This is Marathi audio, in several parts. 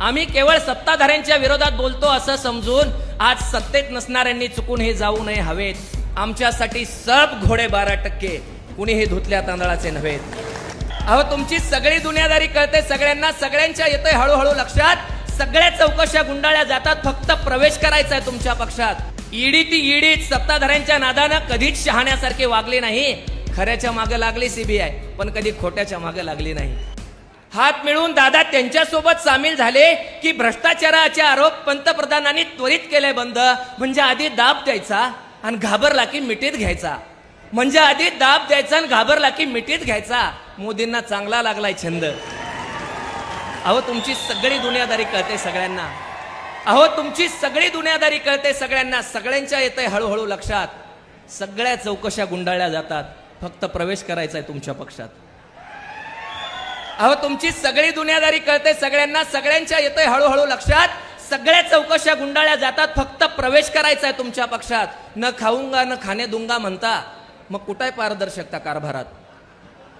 आम्ही केवळ सत्ताधाऱ्यांच्या विरोधात बोलतो असं समजून आज सत्तेत नसणाऱ्यांनी चुकून हे जाऊ नये हवेत. आमच्यासाठी सब घोडे बारा टक्के. कुणी हे धुतल्या तांदळाचे नव्हेत अहो तुमची सगळी दुनियादारी कळते. सगळ्यांना सगळ्यांच्या येतोय हळूहळू लक्षात. सगळ्या चौकशा गुंडाळ्या जातात. फक्त प्रवेश करायचा आहे तुमच्या पक्षात. ईडी ती ईडी. सत्ताधाऱ्यांच्या नादानं कधीच शहाण्यासारखे वागले नाही. खऱ्याच्या मागे लागली सीबीआय पण कधी खोट्याच्या मागे लागली नाही. हात मिळवून दादा त्यांच्यासोबत सामील झाले की भ्रष्टाचाराचे आरोप पंतप्रधानांनी त्वरित केले बंद. म्हणजे आधी दाब द्यायचा आणि घाबरला की मिठीत घ्यायचा. म्हणजे आधी दाब द्यायचा आणि घाबरला की मिठीत घ्यायचा. मोदींना चांगला लागलाय छंद. अहो तुमची सगळी दुनियादारी कळते सगळ्यांना. अहो तुमची सगळी दुनियादारी कळते सगळ्यांना. सगळ्यांच्या येते हळूहळू लक्षात. सगळ्या चौकशा गुंडाळल्या जातात. फक्त प्रवेश करायचा आहे तुमच्या पक्षात. अहो तुमची सगळी दुनियादारी कळते. सगळ्यांना सगळ्यांच्या येतोय हळूहळू लक्षात. सगळ्या चौकशा गुंडाळ्या जातात. फक्त प्रवेश करायचा आहे तुमच्या पक्षात. न खाऊंगा न खाणे दुंगा म्हणता. मग कुठाय पारदर्शकता कारभारात?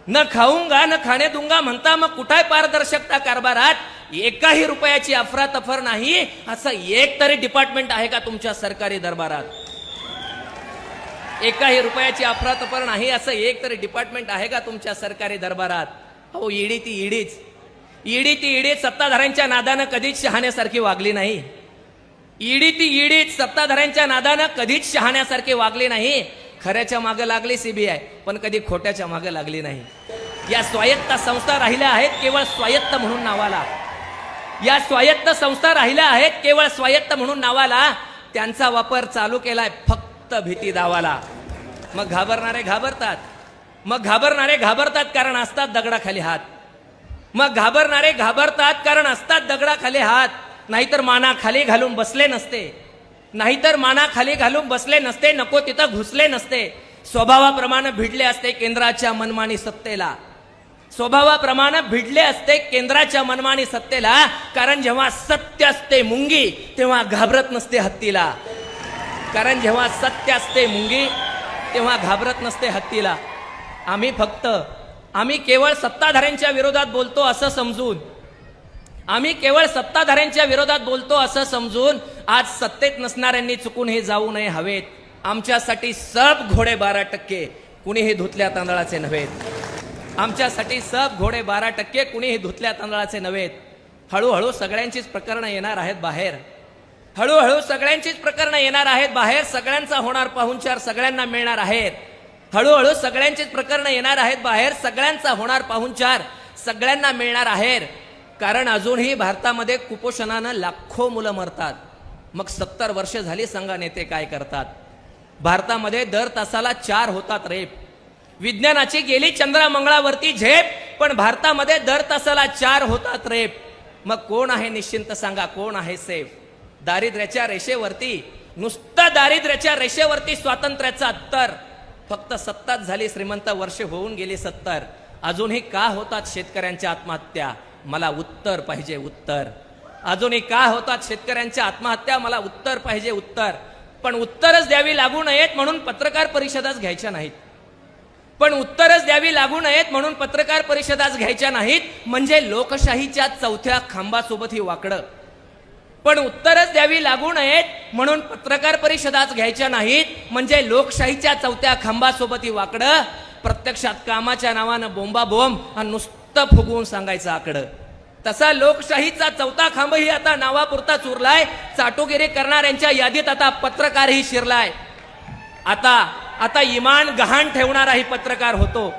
न खाऊंगा न खाणे दुंगा म्हणता मग कुठाय पारदर्शकता कारभारात? एकाही रुपयाची अफरातफर नाही. असं एक तरी डिपार्टमेंट आहे का तुमच्या सरकारी दरबारात? एकाही रुपयाची अफरातफर नाही. असं एक तरी डिपार्टमेंट आहे का तुमच्या सरकारी दरबारात? हो इडी ती इडीच इडी ती ईडीच सत्ताधाऱ्यांच्या नादानं कधीच शहाण्यासारखी वागली नाही. ईडी ती ईडीच सत्ताधाऱ्यांच्या नादानं कधीच शहाण्यासारखी वागली नाही. खऱ्याच्या मागे लागली सीबीआय पण कधी खोट्याच्या मागे लागली नाही. या स्वायत्त संस्था राहिल्या आहेत केवळ स्वायत्त म्हणून नावाला. या स्वायत्त संस्था राहिल्या आहेत केवळ स्वायत्त म्हणून नावाला. त्यांचा वापर चालू केलाय फक्त भीती दावाला. मग घाबरणारे घाबरतात. मग घाबरणारे घाबरतात कारण असतात दगडाखाली हात. मग घाबरणारे घाबरतात कारण असतात दगडाखाली हात. नाहीतर माना खाली घालून बसले नसते. नाहीतर माना खाली घालून बसले नसते नको तिथं घुसले नसते. स्वभावाप्रमाणे भिडले असते केंद्राच्या मनमानी सत्तेला. स्वभावाप्रमाणे भिडले असते केंद्राच्या मनमानी सत्तेला कारण जेव्हा सत्य असते मुंगी तेव्हा घाबरत नसते हत्तीला. कारण जेव्हा सत्य असते मुंगी तेव्हा घाबरत नसते हत्तीला. आम्ही फक्त आम्ही केवळ सत्ताधाऱ्यांच्या विरोधात बोलतो असं समजून आम्ही केवळ सत्ताधाऱ्यांच्या विरोधात बोलतो असं समजून आज सत्तेत नसणाऱ्यांनी चुकून हे जाऊ नये हवेत. आमच्यासाठी सब घोडे बारा टक्के कुणीही धुतल्या तांदळाचे नव्हेत. आमच्यासाठी सब घोडे बारा टक्के कुणीही धुतल्या तांदळाचे नव्हेत. हळूहळू सगळ्यांचीच प्रकरणं येणार आहेत बाहेर. हळूहळू सगळ्यांचीच प्रकरणं येणार आहेत बाहेर. सगळ्यांचा होणार पाहुणचार सगळ्यांना मिळणार आहेत. हळूहळू सगळ्यांचेच प्रकरणं येणार आहेत बाहेर सगळ्यांचा होणार पाहुणचार सगळ्यांना मिळणार आहेत कारण अजूनही भारतामध्ये कुपोषणानं लाखो मुलं मरतात. मग सत्तर वर्ष झाली सांगा नेते काय करतात? भारतामध्ये दर तासाला चार होतात रेप. विज्ञानाची गेली चंद्रामंगळावरती झेप पण भारतामध्ये दर तासाला चार होतात रेप. मग कोण आहे निश्चिंत सांगा कोण आहे सेफ? दारिद्र्याच्या रेषेवरती नुसतं दारिद्र्याच्या रेषेवरती स्वातंत्र्याचं अत्तर. फक्त सत्ताच झाली श्रीमंत वर्ष होऊन गेली सत्तर. अजूनही का होतात शेतकऱ्यांच्या आत्महत्या? मला उत्तर पाहिजे उत्तर. अजूनही का होतात शेतकऱ्यांच्या आत्महत्या? मला उत्तर पाहिजे उत्तर. पण उत्तरच द्यावी लागू नयेत म्हणून पत्रकार परिषदाच घ्यायच्या नाहीत. पण उत्तरच द्यावी लागू नयेत म्हणून पत्रकार परिषदाच घ्यायच्या नाहीत. म्हणजे लोकशाहीच्या चौथ्या खांबासोबत ही वाकडं. पण उत्तरच द्यावी लागू नयेत म्हणून पत्रकार परिषदाच घ्यायच्या नाहीत. म्हणजे लोकशाहीच्या चौथ्या खांबासोबत ही वाकडं प्रत्यक्षात कामाच्या नावानं बोंबा बोंब आणि नुसतं फुगवून सांगायचं आकडं. तसा लोकशाहीचा चौथा खांबही आता नावापुरता चुरलाय. चाटोगिरी करणाऱ्यांच्या यादीत आता पत्रकारही शिरलाय. आता आता इमान गहाण ठेवणाराही पत्रकार होतो.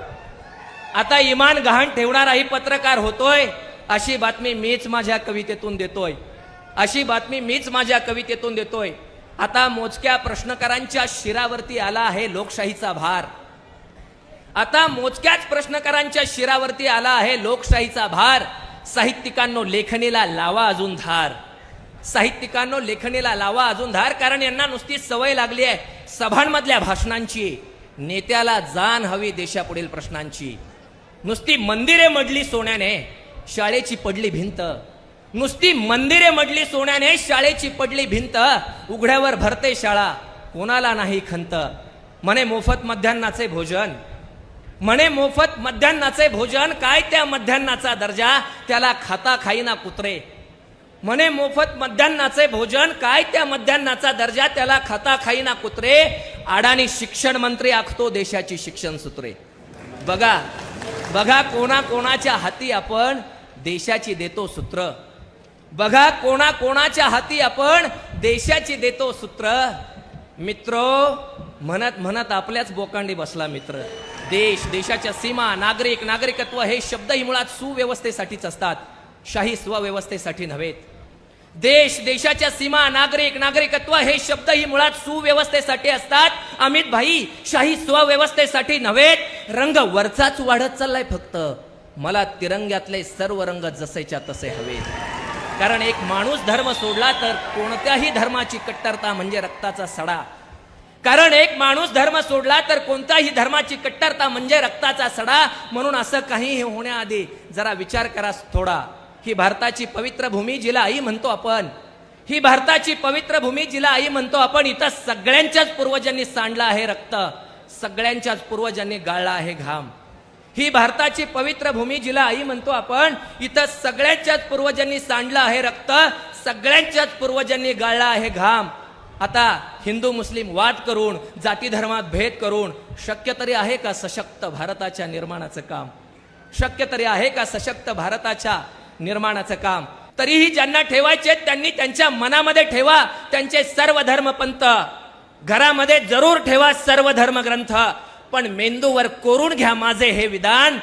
आता इमान गहाण ठेवणाराही पत्रकार होतोय अशी बातमी मीच माझ्या कवितेतून देतोय. अशी बातमी मीच माझ्या कवितेतून देतोय. आता मोजक्या प्रश्नकारांच्या शिरावरती आला आहे लोकशाहीचा भार. आता मोजक्याच प्रश्नकारांच्या शिरावरती आला आहे लोकशाहीचा भार. साहित्यिकांनो लेखणीला लावा अजून धार. साहित्यिकांनो लेखणीला लावा अजून धार कारण यांना नुसती सवय लागली आहे सभांमधल्या भाषणांची. नेत्याला जाण हवी देशापुढील प्रश्नांची. नुसती मंदिरे मडली सोन्याने शाळेची पडली भिंत. नुसती मंदिरे मडली सोन्याने शाळेची पडली भिंत उघड्यावर भरते शाळा. कोणाला नाही खंत? म्हणे मोफत मध्यान्नाचे भोजन. म्हणे मोफत मध्यान्नाचे भोजन काय त्या मध्यान्नाचा दर्जा? त्याला खाता खाईना कुत्रे. म्हणे मोफत मध्यान्नाचे भोजन काय त्या मध्यान्नाचा दर्जा? त्याला खाता खाईना कुत्रे. अडाणी शिक्षण मंत्री आखतो देशाची शिक्षण सूत्रे. बघा बघा कोणा कोणाच्या हाती आपण देशाची देतो सूत्र. बघा कोणा कोणाच्या हाती आपण देशाची देतो सूत्र. मित्रो म्हणत म्हणत आपल्याच बोकांडी बसला मित्र. देश देशाच्या सीमा नागरिक नागरिकत्व हे शब्दही मुळात सुव्यवस्थेसाठीच असतात. शाही स्वव्यवस्थेसाठी नव्हेत देश देशाच्या सीमा नागरिक नागरिकत्व हे शब्दही मुळात सुव्यवस्थेसाठी असतात. अमित भाई शाही स्वव्यवस्थेसाठी नव्हेत रंग वरचाच वाढत चाललाय फक्त. मला तिरंग्यातले सर्व रंग जसेच्या तसे हवेत. कारण एक माणूस धर्म सोडला तर कोणत्याही धर्माची कट्टरता म्हणजे रक्ताचा सडा. कारण एक माणूस धर्म सोडला तर कोणत्याही धर्माची कट्टरता म्हणजे रक्ताचा सडा. म्हणून असं काहीही होण्याआधी जरा विचार करा थोडा. ही भारताची पवित्र भूमी जिला आई म्हणतो आपण. ही भारताची पवित्र भूमी जिला आई म्हणतो आपण. इथं सगळ्यांच्याच पूर्वजांनी सांडलं आहे रक्त. सगळ्यांच्याच पूर्वजांनी गाळला आहे घाम. ही भारताची पवित्र भूमी जिला आई म्हणतो आपण. इथं सगळ्यांच्याच पूर्वजांनी सांडलं आहे रक्त सगळ्यांच्याच पूर्वजांनी गाळला आहे घाम. आता हिंदू मुस्लिम वाद करून जाती धर्मात भेद करून शक्य तरी आहे का सशक्त भारताच्या निर्माणाचं काम? शक्य तरी आहे का सशक्त भारताच्या निर्माणाचं काम? तरीही ज्यांना ठेवायचे त्यांनी त्यांच्या मनामध्ये ठेवा. त्यांचे सर्व धर्मपंथ घरामध्ये जरूर ठेवा सर्व धर्मग्रंथ. पण मेंदूवर कोरून घ्या माझे हे विधान.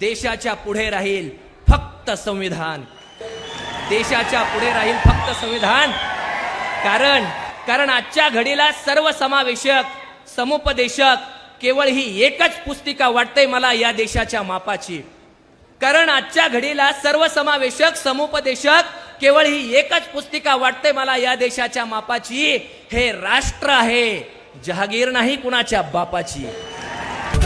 देशाच्या पुढे राहील फक्त संविधान. देशाच्या पुढे राहील फक्त संविधान. कारण कारण आजच्या घडीला सर्वसमावेशक समुपदेशक केवळ ही एकच पुस्तिका वाटते मला या देशाच्या मापाची. कारण आजच्या घडीला सर्वसमावेशक समुपदेशक केवळ ही एकच पुस्तिका वाटते मला या देशाच्या मापाची. हे राष्ट्र आहे जहागीर नाही कुणाच्या बापाची.